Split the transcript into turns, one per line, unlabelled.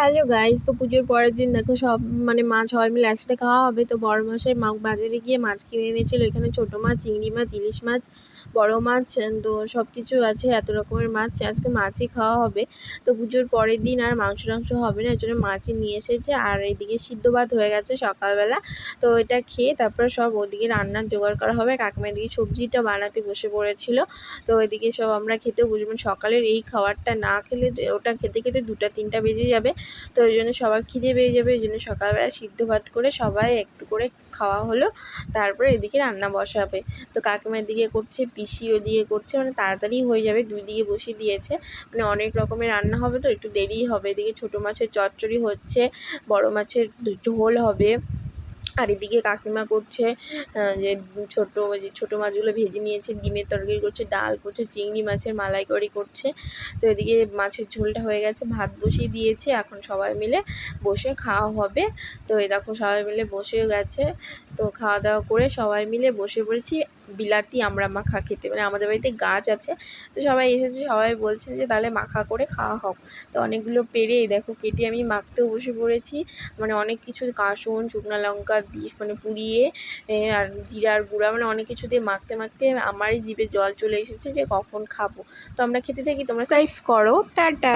Hello guys, তো পুজোর পরের দিন দেখো সব মানে মা সবাই মিলে একসাথে খাওয়া হবে। তো বড় মশাই মা বাজারে গিয়ে মাছ কিনে এনেছিল। এখানে ছোটো মাছ, চিংড়ি মাছ, ইলিশ মাছ, বড় মাছ, তো সব কিছু আছে, এত রকমের মাছ। আজকে মাছই খাওয়া হবে। তো পুজোর পরের দিন আর মাংস টাংস হবে না এর জন্য মাছই নিয়ে এসেছে। আর এদিকে সিদ্ধ ভাত হয়ে গেছে সকালবেলা। তো এটা খেয়ে তারপর সব ওদিকে রান্নার জোগাড় করা হবে। কাকিমা এদিকে সবজিটা বানাতে বসে পড়েছিল। তো এদিকে সব আমরা খেতেও বসবো। সকালের এই খাবারটা না খেলে ওটা খেতে খেতে দুটা, তিনটা বেজে যাবে। তো ওই জন্য সবার খিদে পেয়ে যাবে, ওই জন্য সকালবেলা সিদ্ধ ভাত করে সবাই একটু করে খাওয়া হলো, তারপরে এদিকে রান্না বসাবে। তো কাকিমার দিকে করছে পিসি ওদিকে করছে মানে তাড়াতাড়ি হয়ে যাবে, দুই দিকে বসিয়ে দিয়েছে। মানে অনেক রকমের রান্না হবে তো, একটু দেরিই হবে। এদিকে ছোটো মাছের চচ্চড়ি হচ্ছে, বড়ো মাছের ঝোল হবে। আর এদিকে কাকিমা করছে যে ছোটো যে ছোটো মাছগুলো ভেজে নিয়েছে, ডিমের তরকারি করছে, ডাল করছে, চিংড়ি মাছের মালাইকারি করছে। তো এদিকে মাছের ঝোলটা হয়ে গেছে, ভাত বসিয়ে দিয়েছে, এখন সবাই মিলে বসে খাওয়া হবে। তো দেখো সবাই মিলে বসেও গেছে। তো খাওয়া দাওয়া করে সবাই মিলে বসে পড়েছি। বিলাতি আমরা মাখা খেতে মানে আমাদের বাড়িতে গাছ আছে। তো সবাই এসেছে, সবাই বলছে যে তাহলে মাখা করে খাওয়া হোক। তো অনেকগুলো পেরে দেখো কেটে আমি মাখতেও বসে পড়েছি। মানে অনেক কিছু, কাসুন, শুকনো লঙ্কা দিয়ে মানে পুড়িয়ে আর জিরার গুঁড়া মানে অনেক কিছু দিয়ে মাখতে মাখতে আমারই জিভে জল চলে এসেছে যে কখন খাব। তো আমরা খেতে থাকি, তোমরা সাইফ করো, টাটা।